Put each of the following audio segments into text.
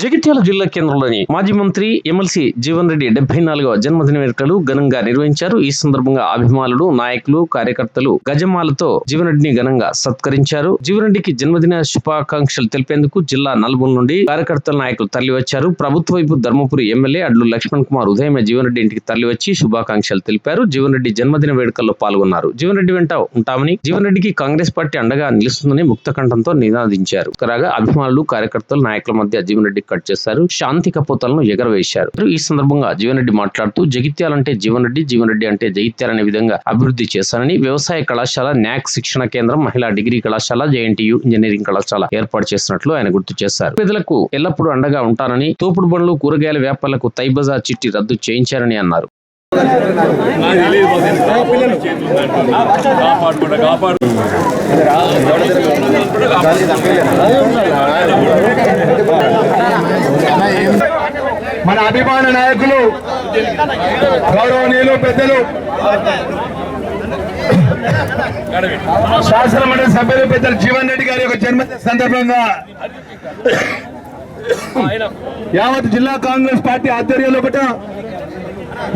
జగిత్యాల జిల్లా కేంద్రంలోని మాజీ మంత్రి ఎమ్మెల్సీ జీవన్ రెడ్డి డెబ్బై నాలుగవ జన్మదిన వేడుకలు ఘనంగా నిర్వహించారు. ఈ సందర్భంగా అభిమానులు నాయకులు కార్యకర్తలు గజమాలతో జీవన్ రెడ్డిని ఘనంగా సత్కరించారు. జీవన్ రెడ్డికి జన్మదిన శుభాకాంక్షలు తెలిపేందుకు జిల్లా నలుగురు నుండి కార్యకర్తల నాయకులు తరలివచ్చారు. ప్రభుత్వ వైపు ధర్మపురి ఎమ్మెల్యే అడ్లు లక్ష్మణ్ కుమార్ ఉదయమే జీవన్ రెడ్డి ఇంటికి తరలివచ్చి శుభాకాంక్షలు తెలిపారు. జీవన్ రెడ్డి జన్మదిన వేడుకల్లో పాల్గొన్నారు. జీవన్ రెడ్డి వెంట ఉంటామని జీవన్ రెడ్డికి కాంగ్రెస్ పార్టీ అండగా నిలుస్తుందని ముక్త కంఠంతో నినాదించారు. కాగా అభిమానులు కార్యకర్తలు నాయకుల మధ్య జీవన్ రెడ్డి కట్ చేశారు శాంతి కపోతలను ఎగరవేశారు ఈ సందర్భంగా జీవన్ రెడ్డి మాట్లాడుతూ జగిత్యాలంటే జీవన్ రెడ్డి జీవన్ రెడ్డి అంటే జగిత్యాల అనే విధంగా అభివృద్ధి చేశారని వ్యవసాయ కళాశాల న్యాక్ శిక్షణ కేంద్రం మహిళా డిగ్రీ కళాశాల జేఎన్టీయు ఇంజనీరింగ్ కళాశాల ఏర్పాటు చేసినట్లు ఆయన గుర్తు చేశారు పేదలకు ఎల్లప్పుడూ అండగా ఉంటారని తోపుడు బండ్లు కూరగాయల వ్యాపారులకు తైబజా చిట్టి రద్దు చేయించారని అన్నారు కాపాడుకుంటా కాపాడు మన అభిమాన నాయకులు గౌరవనీయులు పెద్దలు శాసనమండలి సభ్యులు పెద్దలు జీవన్ రెడ్డి గారి యొక్క జన్మదిన సందర్భంగా యావత్ జిల్లా కాంగ్రెస్ పార్టీ ఆధ్వర్యంలో ఒకట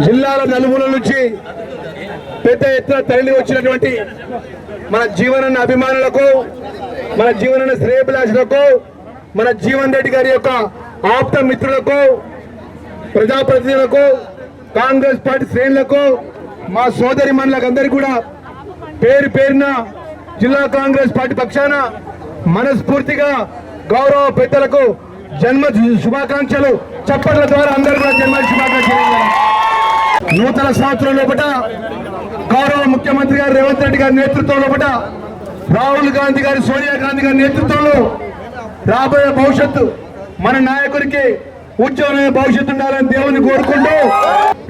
జిల్లాల నలుమూల నుంచి పెద్ద ఎత్తున తరలి వచ్చినటువంటి మన జీవనన్న అభిమానులకు మన జీవనన్న శ్రేయభిలాషులకు మన జీవన్ రెడ్డి గారి యొక్క ఆప్త మిత్రులకు ప్రజాప్రతినిధులకు కాంగ్రెస్ పార్టీ శ్రేణులకు మా సోదరి మండలకు కూడా పేరు పేరున జిల్లా కాంగ్రెస్ పార్టీ పక్షాన మనస్ఫూర్తిగా గౌరవ పెద్దలకు జన్మ శుభాకాంక్షలు. చప్పట్ల ద్వారా అందరూ కూడా జన్మ శుభాకాంక్షలు నూతన సంవత్సరం లోపల గౌరవ ముఖ్యమంత్రి గారు రేవంత్ రెడ్డి గారి నేతృత్వంలో లోపల రాహుల్ గాంధీ గారి సోనియా గాంధీ గారి నేతృత్వంలో రాబోయే భవిష్యత్తు మన నాయకుడికి ఉజ్వలమైన భవిష్యత్తు ఉండాలని దేవుని కోరుకుంటూ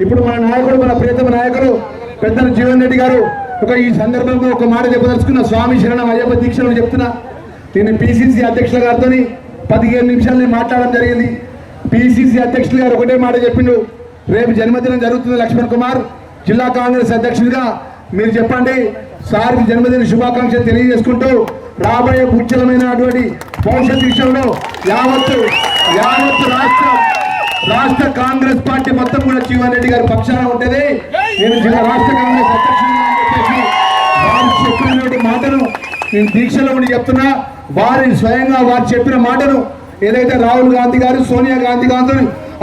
ఇప్పుడు మన నాయకుడు మన ప్రియతమ నాయకుడు పెద్దల జీవన్ రెడ్డి గారు ఒక ఈ సందర్భంలో ఒక మాట చెప్పదలుచుకున్న స్వామి శరణం అయ్యప్ప దీక్షలు చెప్తున్నా. నేను పిసిసి అధ్యక్షుల గారితో పదిహేను నిమిషాలు నేను మాట్లాడడం జరిగింది. పిసిసి అధ్యక్షులు గారు ఒకటే మాట చెప్పిండు. రేపు జన్మదినం జరుగుతుంది లక్ష్మణ్ కుమార్. జిల్లా కాంగ్రెస్ అధ్యక్షుడిగా మీరు చెప్పండి. సార్కి జన్మదిన శుభాకాంక్షలు తెలియజేసుకుంటూ రాబోయే ఉజ్వలమైనటువంటి భవిష్యత్ విషయంలో యావత్తు యావత్తు రాష్ట్రం రాష్ట్ర కాంగ్రెస్ పార్టీ మొత్తం కూడా జీవన్ రెడ్డి గారి పక్షాన ఉంటుంది. నేను జిల్లా రాష్ట్ర కాంగ్రెస్ అధ్యక్షుడిగా వారు చెప్పినటువంటి మాటను నేను దీక్షలో ఉండి చెప్తున్నా. వారి స్వయంగా వారు చెప్పిన మాటను ఏదైతే రాహుల్ గాంధీ గారు సోనియా గాంధీ గారితో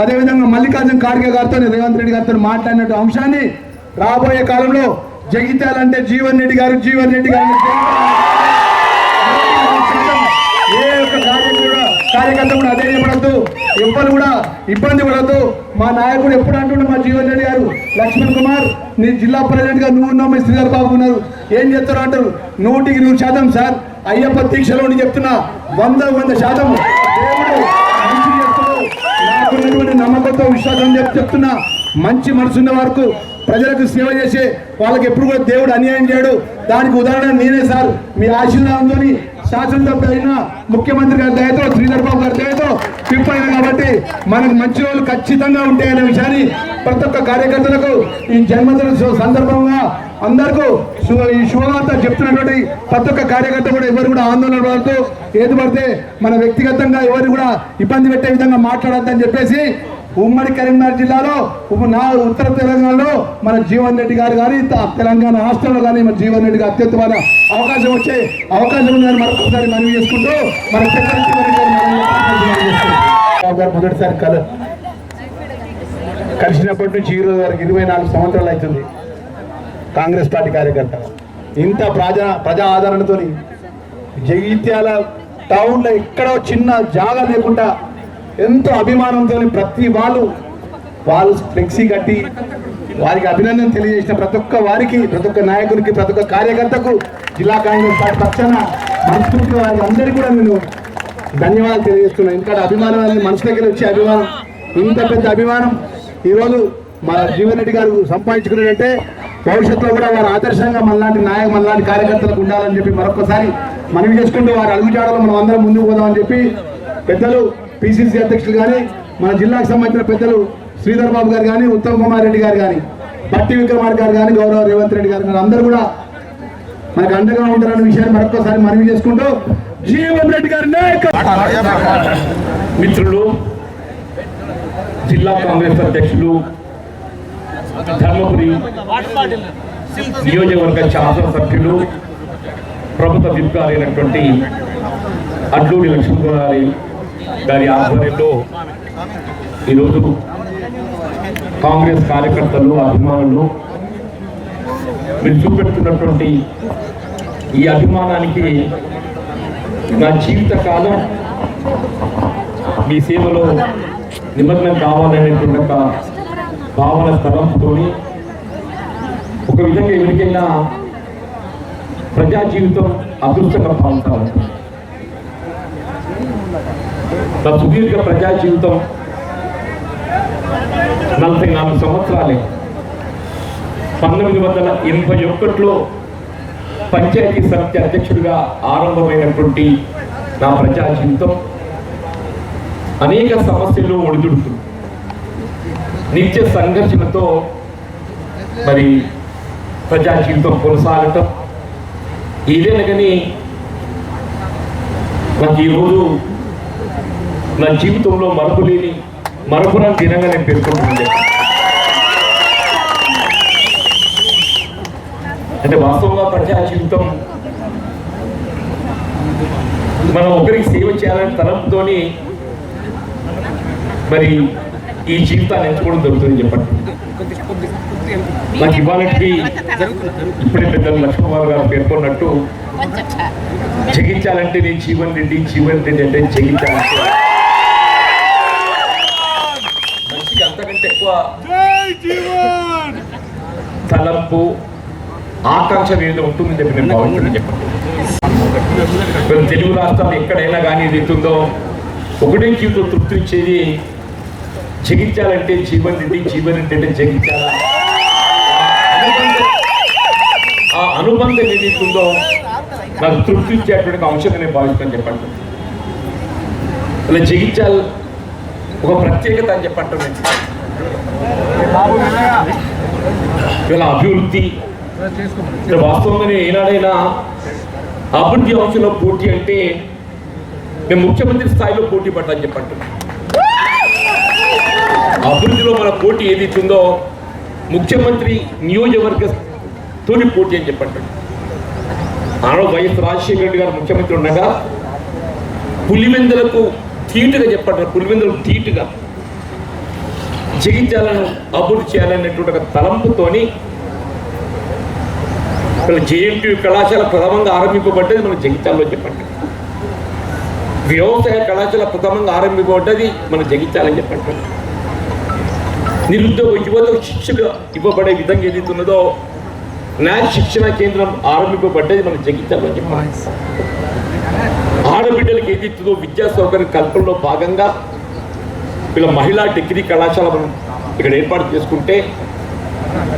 అదేవిధంగా మల్లికార్జున ఖార్గే గారితో రేవంత్ రెడ్డి గారితో మాట్లాడినట్టు అంశాన్ని రాబోయే కాలంలో జగిత్యాలంటే జీవన్ రెడ్డి గారు జీవన్ రెడ్డి గారు కార్యకర్తలు కార్యకర్త కూడా అధైర్యపడద్దు పడద్దు ఎవ్వరు కూడా ఇబ్బంది పడద్దు మా నాయకుడు ఎప్పుడు అంటుండే మా జీవన్ రెడ్డి గారు లక్ష్మణ్ కుమార్ నీ జిల్లా ప్రజెంట్గా నువ్వు ఉన్నావు మీ శ్రీధర్ బాబు ఉన్నారు. ఏం చెప్తారు అంటారు? నూటికి నూరు శాతం సార్. అయ్యప్ప దీక్షలో ఉండి చెప్తున్నా. వంద వంద శాతం. నాకున్నటువంటి నమ్మకంతో విశ్వాసం చెప్పి చెప్తున్నా. మంచి మనసున్న వరకు ప్రజలకు సేవ చేసే వాళ్ళకి ఎప్పుడు కూడా దేవుడు అన్యాయం చేయడు. దానికి ఉదాహరణ నేనే సార్. మీ ఆశీర్వాదంతో శాసనసభ అయిన ముఖ్యమంత్రి గారి దయతో శ్రీధర్ బాబు గారి దయతో పిప్పైన కాబట్టి మనకు మంచి రోజులు ఖచ్చితంగా ఉంటాయనే విషయాన్ని ప్రతి ఒక్క కార్యకర్తలకు ఈ జన్మదిన సందర్భంగా అందరికీ ఈ శుభవార్త చెప్తున్నటువంటి ప్రతి ఒక్క కార్యకర్త కూడా ఎవరు కూడా ఆందోళన పడుతూ ఏది పడితే మన వ్యక్తిగతంగా ఎవరు కూడా ఇబ్బంది పెట్టే విధంగా మాట్లాడొద్దని చెప్పేసి ఉమ్మడి కరీంనగర్ జిల్లాలో ఉమ్మ- నా ఉత్తర తెలంగాణలో మన జీవన్ రెడ్డి గారు కానీ తెలంగాణ రాష్ట్రంలో కానీ మన జీవన్ రెడ్డి గారు అత్యుత్తమైన అవకాశం వచ్చే అవకాశం ఉందని మరొకసారి మనవి చేసుకుంటూ మన గారు మొదటిసారి కల కలిసినప్పటి నుంచి ఈరోజు వరకు ఇరవై నాలుగు సంవత్సరాలు అవుతుంది కాంగ్రెస్ పార్టీ కార్యకర్త. ఇంత ప్రజా ప్రజా ఆదరణతో జగిత్యాల టౌన్లో ఎక్కడో చిన్న జాగా లేకుండా ఎంతో అభిమానంతో ప్రతి వాళ్ళు వాళ్ళు ఫ్లెక్సీ కట్టి వారికి అభినందన తెలియజేసిన ప్రతి ఒక్క వారికి ప్రతి ఒక్క నాయకునికి ప్రతి ఒక్క కార్యకర్తకు జిల్లా కాంగ్రెస్ పార్టీ పక్షాన మనస్ఫూర్తి వారికి అందరికీ కూడా నేను ధన్యవాదాలు తెలియజేస్తున్నాను. ఎందుకంటే అభిమానం అనేది మనసు దగ్గర వచ్చే అభిమానం ఇంత పెద్ద అభిమానం ఈరోజు మా జీవన్ రెడ్డి గారు సంపాదించుకున్నాడంటే భవిష్యత్తులో కూడా వారు ఆదర్శంగా మనలాంటి నాయక మనలాంటి కార్యకర్తలకు ఉండాలని చెప్పి మరొకసారి మనవి చేసుకుంటూ వారి అడుగుజాడలో మనం అందరం ముందుకు పోదామని చెప్పి పెద్దలు పిసిసి అధ్యక్షులు కానీ మన జిల్లాకు సంబంధించిన పెద్దలు శ్రీధర్ బాబు గారు కానీ ఉత్తమ్ కుమార్ రెడ్డి గారు కానీ బట్టి విక్రమార్ గారు కానీ గౌరవ రేవంత్ రెడ్డి గారు కానీ అందరూ కూడా మనకు అండగా ఉంటారన్న విషయాన్ని మరొకసారి మనవి చేసుకుంటూ జీవన్ రెడ్డి గారి మిత్రులు జిల్లా కాంగ్రెస్ అధ్యక్షులు ధర్మపురి నియోజకవర్గ శాసనసభ్యులు ప్రభుత్వ విప్ అయినటువంటి అడ్లూరి లక్ష్మీ గారి ఆధ్వర్యంలో ఈరోజు కాంగ్రెస్ కార్యకర్తలు అభిమానులు మీరు చూపెడుతున్నటువంటి ఈ అభిమానానికి నా జీవిత కాలం మీ సేవలో నిమగ్నం కావాలనేటువంటి ఒక భావన తరంతో ఒక విధంగా ఎవరికైనా ప్రజా జీవితం అదృష్టంగా భావిస్తా నా సుదీర్ఘ ప్రజా జీవితం నలభై నాలుగు సంవత్సరాలే. పంతొమ్మిది వందల ఎనభై ఒకటిలో పంచాయతీ సమితి అధ్యక్షుడిగా ఆరంభమైనటువంటి నా ప్రజా జీవితం అనేక సమస్యలు ఒడిదుడుతుంది నిత్య సంఘర్షణతో మరి ప్రజా జీవితం కొనసాగటం. ఏదైనా కానీ నాకు ఈరోజు నా జీవితంలో మరపులేని మరపురాని దినంగా నేను పేర్కొంటుంది అంటే వాస్తవంగా ప్రజా జీవితం మనం ఒకరికి సేవ చేయాలని తలంపుతోని మరి ఈ జీవితాన్ని ఎంచుకోవడం జరుగుతుంది చెప్పండి. నాకు ఇవాళకి ఇప్పుడే పెద్దలు లక్ష్మణరావు గారు పేర్కొన్నట్టు జగించాలంటే నేను జీవన్ రెడ్డి జీవన్ రెడ్డి అంటే జగించాలంటే అంతకంటే ఎక్కువ తలంపు ఆకాంక్ష ఏదో ఉంటుందని చెప్పి నేను భావిస్తున్నాను చెప్పండి. తెలుగు రాష్ట్రాలు ఎక్కడైనా కానీ ఇది ఉందో ఒకటే జీవితం తృప్తి ఇచ్చేది జగించాలంటే జీవన్ రెడ్డి జీవన్ రెడ్డి అంటే జగించాలా? ఆ అనుబంధం ఏదైతుందో నాకు తృప్తి ఇచ్చేటువంటి అంశంగా నేను భావిస్తాను చెప్పండి. అలా జగించాలి ఒక ప్రత్యేకత అని చెప్పంటారు. ఇలా అభివృద్ధి వాస్తవంగానే ఏనాడైనా అభివృద్ధి అంశంలో పోటీ అంటే నేను ముఖ్యమంత్రి స్థాయిలో పోటీ పడ్డాను చెప్పంటున్నాను అభివృద్ధిలో మన పోటీ ఏది ఉందో ముఖ్యమంత్రి నియోజకవర్గ తోని పోటీ అని చెప్పంటాడు ఆనాడు వైఎస్ రాజశేఖర రెడ్డి గారు ముఖ్యమంత్రి ఉండగా పులివెందులకు ధీటుగా చెప్పంటారు పులివెందులకు ధీటుగా. జగించాలను అభివృద్ధి చేయాలనేటువంటి ఒక తలంపుతోని ఇక్కడ జేఎంటీ కళాశాల ప్రథమంగా ఆరంభింపబడ్డది మన జగిత్యాలలో చెప్పండి. వ్యవసాయ కళాశాల ప్రథమంగా ఆరంభింపబడ్డది మన జగిత్యాలని చెప్పండి. నిరుద్యోగ యువతకు శిక్షణ ఇవ్వబడే విధంగా ఏదైతున్నదో న్యాయ శిక్షణ కేంద్రం ఆరంభింపబడ్డది మన జగిత్యాలలో చెప్పండి. ఆడబిడ్డలకు ఏదైతుందో విద్యా సౌకర్య కల్పనలో భాగంగా ఇలా మహిళా డిగ్రీ కళాశాల మనం ఇక్కడ ఏర్పాటు చేసుకుంటే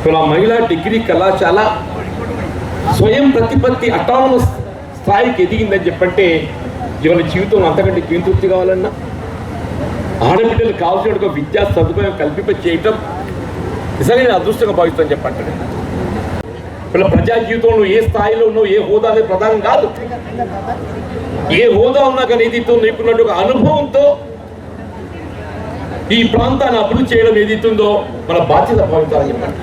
ఇలా మహిళా డిగ్రీ కళాశాల స్వయం ప్రతిపత్తి అటానమస్ స్థాయికి ఎదిగిందని చెప్పంటే ఇవాళ జీవితం అంతకంటే జీవితృప్తి కావాలన్నా? ఆడబిడ్డలు కావాల్సిన విద్యా సదుపాయం కల్పింప చేయటం నిజంగా నేను అదృష్టంగా భావిస్తాను చెప్పండి ఇలా ప్రజా జీవితంలో ఏ స్థాయిలో ఉన్నావు ఏ హోదా అనేది ప్రధానం కాదు. ఏ హోదా ఉన్నా కానీ ఏదైతే నీకున్నట్టు ఒక అనుభవంతో ఈ ప్రాంతాన్ని అభివృద్ధి చేయడం ఏదైతుందో మన బాధ్యత భావించాలని చెప్పండి.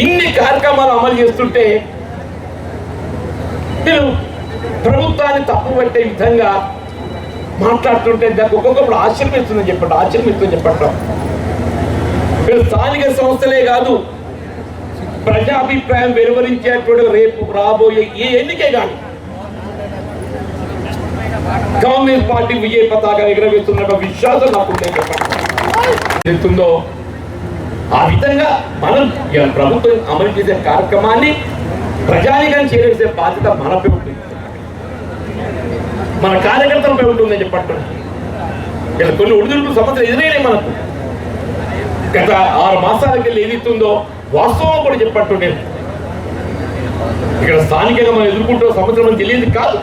ఇన్ని కార్యక్రమాలు అమలు చేస్తుంటే మీరు ప్రభుత్వాన్ని తప్పు పట్టే విధంగా మాట్లాడుతుంటే దానికి ఒక్కొక్కప్పుడు ఆశ్చర్యమిస్తుందని చెప్పండి ఆశ్చర్యమిస్తుందని చెప్పడం. మీరు స్థానిక సంస్థలే కాదు ప్రజాభిప్రాయం వెలువరించేటువంటి రేపు రాబోయే ఏ ఎన్నికే కానీ కాంగ్రెస్ పార్టీ విజయ పతాక ఎగరవేస్తున్న విశ్వాసం నాకు చెప్తుందో ఆ విధంగా మనం ప్రభుత్వం అమలు చేసే కార్యక్రమాన్ని ప్రజానికం చేరేసే బాధ్యత మనపై ఉంటుంది. మన కార్యకర్తలపై ఉంటుందని చెప్పట్టు ఇలా కొన్ని ఒడిదుడుకు సమస్యలు ఎదురైనాయి మనకు. గత ఆరు మాసాలకి వెళ్ళి ఏదైతుందో వాస్తవం కూడా చెప్పట్టు నేను. ఇక్కడ స్థానికంగా మనం ఎదుర్కొంటున్న సమస్యలు మనకు తెలియదు కాదు.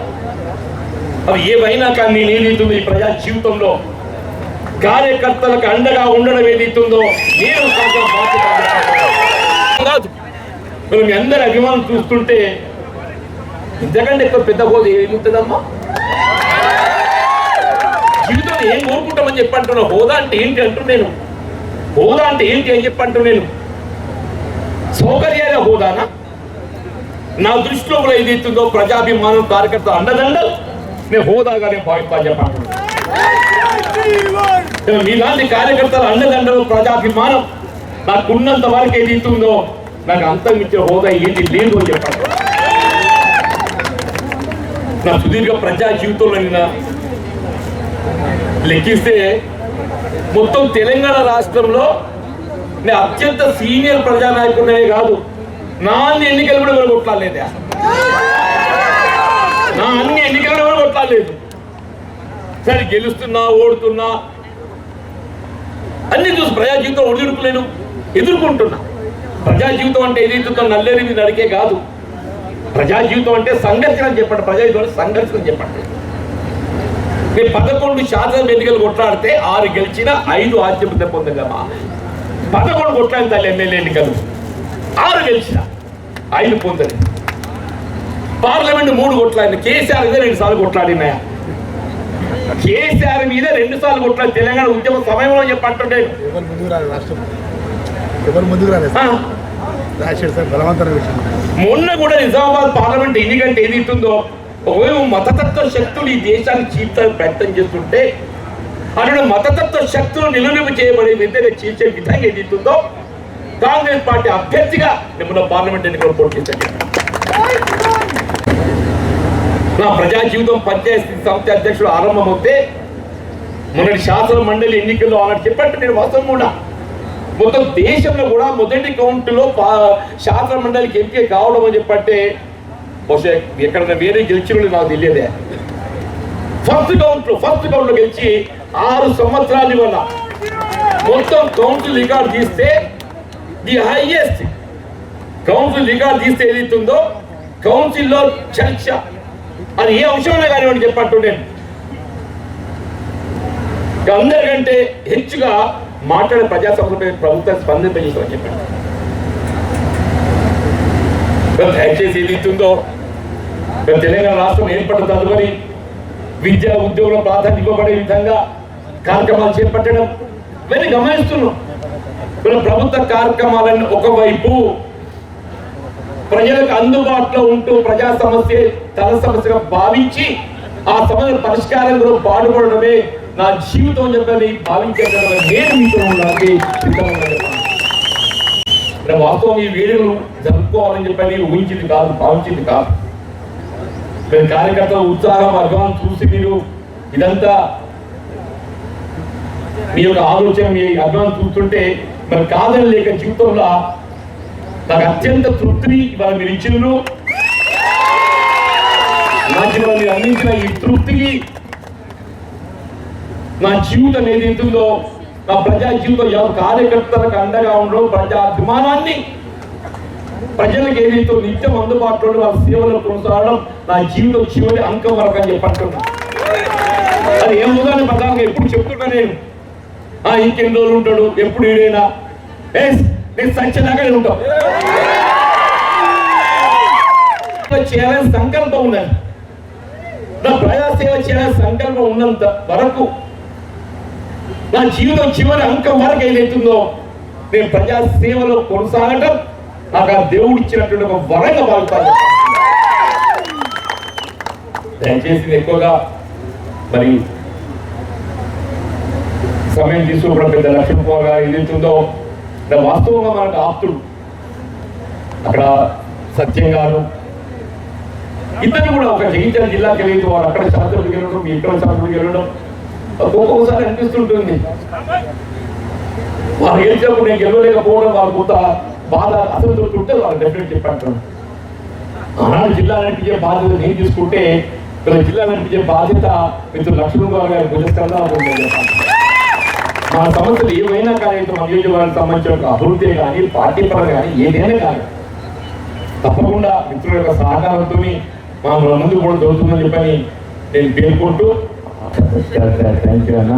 అవి ఏవైనా కానీ నేను ఈ ప్రజా జీవితంలో కార్యకర్తలకు అండగా ఉండడం ఏదైతుందో నేను కాదు. మరి మీ అందరి అభిమానం చూస్తుంటే ఇంతకంటే ఎక్కువ పెద్ద హోదా ఏముంటుందమ్మా? జీవితం ఏం కోరుకుంటామని చెప్పి అంటున్నా హోదా అంటే ఏంటి అంటున్నాను హోదా అంటే ఏంటి అని చెప్పి అంటున్నాను సౌకర్యాల హోదానా? నా దృష్టిలో కూడా ఏదైతుందో ప్రజాభిమానం కార్యకర్త అండదండలు. నేను హోదాగానే భావిస్తా చెప్పాను. మీలాంటి కార్యకర్తలు అన్నదండలు ప్రజాభిమానం నాకున్నంత వరకు ఏది ఇస్తుందో నాకు అంతం ఇచ్చే హోదా ఏది లేదు అని చెప్పాను. నా సుదీర్ఘ ప్రజా జీవితంలో నిన్న లెక్కిస్తే మొత్తం తెలంగాణ రాష్ట్రంలో నేను అత్యంత సీనియర్ ప్రజానాయకుడినే కాదు నాన్ని ఎన్నికలు కూడా ఎవరు అన్ని ఎన్నికలు కూడా ఎవరు కొట్లాడలేదు సరే గెలుస్తున్నా ఓడుతున్నా అన్ని చూసి ప్రజా జీవితం ఒడిదుడుకులేను ఎదుర్కొంటున్నా. ప్రజా జీవితం అంటే ఏదైతుందో నల్లేరి మీద నడికే కాదు. ప్రజా జీవితం అంటే సంఘర్షణ అని చెప్పండి. ప్రజా జీవితం సంఘర్షణ చెప్పండి. నేను పదకొండు శాతం ఎన్నికలు కొట్లాడితే ఆరు గెలిచిన ఐదు ఆధిపత్యం పొందగలమా? పదకొండు కొట్లాడిన తల్లి ఎమ్మెల్యే ఎన్నికలు. ఆరు గెలిచిన ఐదు పొందలేదు. పార్లమెంట్ మూడు కొట్లాడిన కేసీఆర్ మీద రెండు సార్లు కొట్లాడినాయా కేసీఆర్ మీద రెండు సార్లు కొట్లాడి తెలంగాణ ఉద్యమ సమయంలో చెప్పంటుంటే మొన్న కూడా నిజామాబాద్ పార్లమెంట్ ఎన్నికంటే ఏది ఇస్తుందో ఒకవేళ మతతత్వ శక్తులు ఈ దేశాన్ని చీల్చాలని ప్రయత్నం చేస్తుంటే అటు మతతత్వ శక్తులు నిలునిపు చేయబడే విధంగా చీల్చే విధంగా ఏది ఇస్తుందో కాంగ్రెస్ పార్టీ అభ్యర్థిగా నిమ్మల పార్లమెంట్ ఎన్నికలు పోటీ చేశాను నా ప్రజా జీవితం పంచాయతీ సంస్థ అధ్యక్షుడు ఆరంభమవుతే మొన్నటి శాసన మండలి ఎన్నికల్లో ఆనాడు చెప్పట్టు నేను వాస్తవం కూడా. మొత్తం దేశంలో కూడా మొదటి కౌంట్లో పా- శాసన మండలికి ఎంపీ కావడం అని చెప్పంటే బహుశా ఎక్కడైనా వేరే గెలిచిన నాకు తెలియదే. ఫస్ట్ కౌంట్ ఫస్ట్ కౌంట్లో గెలిచి ఆరు సంవత్సరాల వల్ల మొత్తం కౌన్సిల్ రికార్డు తీస్తే ది హైయెస్ట్ కౌన్సిల్ రికార్డు తీస్తే ఏదైతుందో కౌన్సిల్లో చర్చ. అది ఏ అంశమైనా కానివ్వండి చెప్పట్టుండే అందరికంటే హెచ్చుగా మాట్లాడే ప్రజా సమస్యలపై ప్రభుత్వం స్పందింపజేసామని చెప్పాడు దయచేసి ఏది ఇస్తుందో? తెలంగాణ రాష్ట్రం ఏర్పడిన తదుపరి విద్యా ఉద్యోగుల ప్రాధాన్యత ఇవ్వబడే విధంగా కార్యక్రమాలు చేపట్టడం. ఇవన్నీ గమనిస్తున్నాం. ప్రభుత్వ కార్యక్రమాలను ఒకవైపు ప్రజలకు అందుబాటులో ఉంటూ ప్రజా సమస్య తన సమస్యగా భావించి ఆ సమస్య పరిష్కారంలో పాల్గొనడమే నా జీవితం చెప్పని భావించే నేను మీతో ఉండాలి వాస్తవం ఈ వేడుకలు జరుపుకోవాలని చెప్పని ఊహించింది కాదు భావించింది కాదు. మీరు కార్యకర్తల ఉత్సాహం అభిమానం చూసి మీరు ఇదంతా మీ యొక్క ఆలోచన మీ అభిమానం చూస్తుంటే మరి కాదని లేక జీవితంలో నాకు అత్యంత తృప్తిని ఇవాళ మీరు ఇచ్చినారు మీరు అందించిన ఈ తృప్తికి నా జీవితం ఏదైతుందో నా ప్రజా జీవితం ఎవరు కార్యకర్తలకు అండగా ఉండడం ప్రజా అభిమానాన్ని ప్రజలకు ఏదైతే నిత్యం అందుబాటులో ఉండి వాళ్ళ సేవలు కొనసాగడం నా జీవితం చివరి అంకం వరకు అని చెప్పంటున్నా. అది ఏం ఉదాహరణ ప్రధానంగా ఎప్పుడు చెప్తున్నా నేను? ఆ ఇంకెన్ని రోజులు ఉంటాడు? ఎప్పుడు ఏడైనా ఎస్ నేను సత్యదాకా ఉంటాం. చేయాలని సంకల్పం ఉన్నది. నా ప్రజాసేవ చేయాలని సంకల్పం ఉన్నంత వరకు నా జీవితం చివరి అంకం వరకు ఏదైతుందో నేను ప్రజా సేవలో కొనసాగటం నాకు ఆ దేవుడు ఇచ్చినటువంటి ఒక వరంగా భావిస్తాను దయచేసి ఎక్కువగా మరి సమయం తీసుకోవడం పెద్ద లక్ష్మణ్ కుమార్ గారు ఏదైతుందో వాస్తవంగా మనకు ఆప్తుడు. అక్కడ సత్యం గారు ఇద్దరు కూడా ఒక జయించిన జిల్లాకి వెళ్ళి వారు అక్కడ శాస్త్రుడికి వెళ్ళడం ఇక్కడ శాస్త్రుడికి వెళ్ళడం. ఒక్కొక్కసారి అనిపిస్తుంటుంది. వారు గెలిచినప్పుడు నేను గెలవలేకపోవడం వారు కొంత బాధ అసంతృప్తి ఉంటే వాళ్ళు డెఫినెట్ చెప్పంటాను ఆనాడు జిల్లా నడిపించే బాధ్యత నేను తీసుకుంటే ఇక్కడ జిల్లా నడిపించే బాధ్యత మిత్రులు లక్ష్మణ్ గారు గారి భుజస్కంగా మన సమస్యలు ఏమైనా కానీ మన నియోజకవర్గానికి సంబంధించిన ఒక అభివృద్ధి కానీ పార్టీ పరంగా కానీ ఏదైనా కానీ తప్పకుండా మిత్రుల యొక్క సహకారంతో మనం ముందు కూడా దొరుకుతుందని చెప్పని నేను పేర్కొంటూ థ్యాంక్ యూ అన్నా.